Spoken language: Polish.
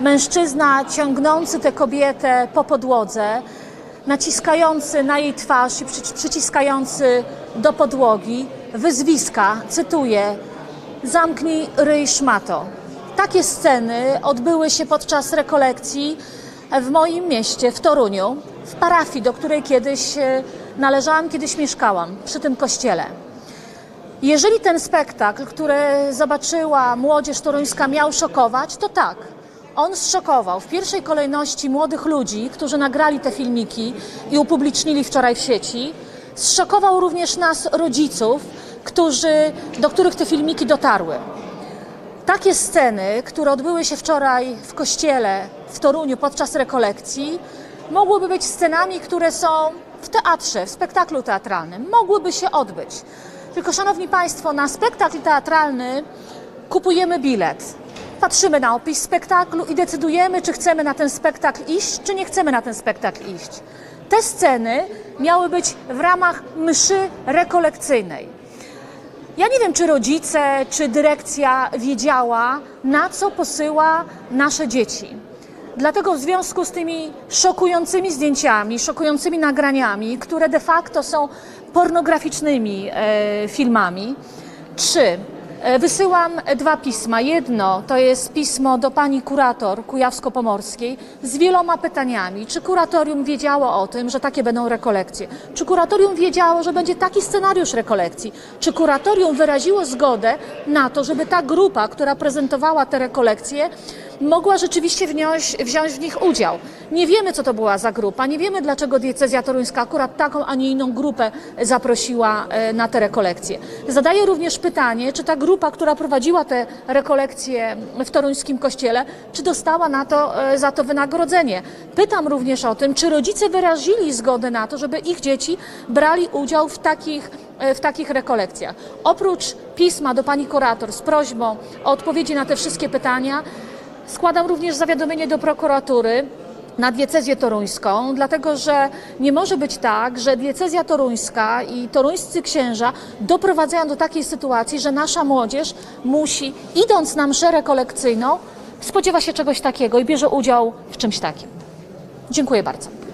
Mężczyzna ciągnący tę kobietę po podłodze, naciskający na jej twarz i przyci- przyciskający do podłogi, wyzwiska, cytuję, zamknij ryj szmato. Takie sceny odbyły się podczas rekolekcji w moim mieście, w Toruniu, w parafii, do której kiedyś e, należałam, kiedyś mieszkałam, przy tym kościele. Jeżeli ten spektakl, który zobaczyła młodzież toruńska, miał szokować, to tak. On zszokował w pierwszej kolejności młodych ludzi, którzy nagrali te filmiki i upublicznili wczoraj w sieci. Zszokował również nas, rodziców, którzy, do których te filmiki dotarły. Takie sceny, które odbyły się wczoraj w kościele w Toruniu podczas rekolekcji, mogłyby być scenami, które są w teatrze, w spektaklu teatralnym. Mogłyby się odbyć. Tylko, szanowni Państwo, na spektakl teatralny kupujemy bilet. Patrzymy na opis spektaklu i decydujemy, czy chcemy na ten spektakl iść, czy nie chcemy na ten spektakl iść. Te sceny miały być w ramach mszy rekolekcyjnej. Ja nie wiem, czy rodzice, czy dyrekcja wiedziała, na co posyła nasze dzieci. Dlatego w związku z tymi szokującymi zdjęciami, szokującymi nagraniami, które de facto są pornograficznymi e, filmami, trzy. E, Wysyłam dwa pisma. Jedno to jest pismo do pani kurator Kujawsko-Pomorskiej z wieloma pytaniami. Czy kuratorium wiedziało o tym, że takie będą rekolekcje? Czy kuratorium wiedziało, że będzie taki scenariusz rekolekcji? Czy kuratorium wyraziło zgodę na to, żeby ta grupa, która prezentowała te rekolekcje, mogła rzeczywiście wziąć, w nich udział. Nie wiemy, co to była za grupa, nie wiemy, dlaczego diecezja toruńska akurat taką, a nie inną grupę zaprosiła e, na te rekolekcje. Zadaję również pytanie, czy ta grupa, która prowadziła te rekolekcje w toruńskim kościele, czy dostała na to, e, za to wynagrodzenie. Pytam również o tym, czy rodzice wyrazili zgodę na to, żeby ich dzieci brali udział w takich e, w takich rekolekcjach. Oprócz pisma do pani kurator z prośbą o odpowiedzi na te wszystkie pytania, Składam również zawiadomienie do prokuratury na diecezję toruńską, dlatego że nie może być tak, że diecezja toruńska i toruńscy księża doprowadzają do takiej sytuacji, że nasza młodzież musi, idąc na mszę rekolekcyjną, spodziewa się czegoś takiego i bierze udział w czymś takim. Dziękuję bardzo.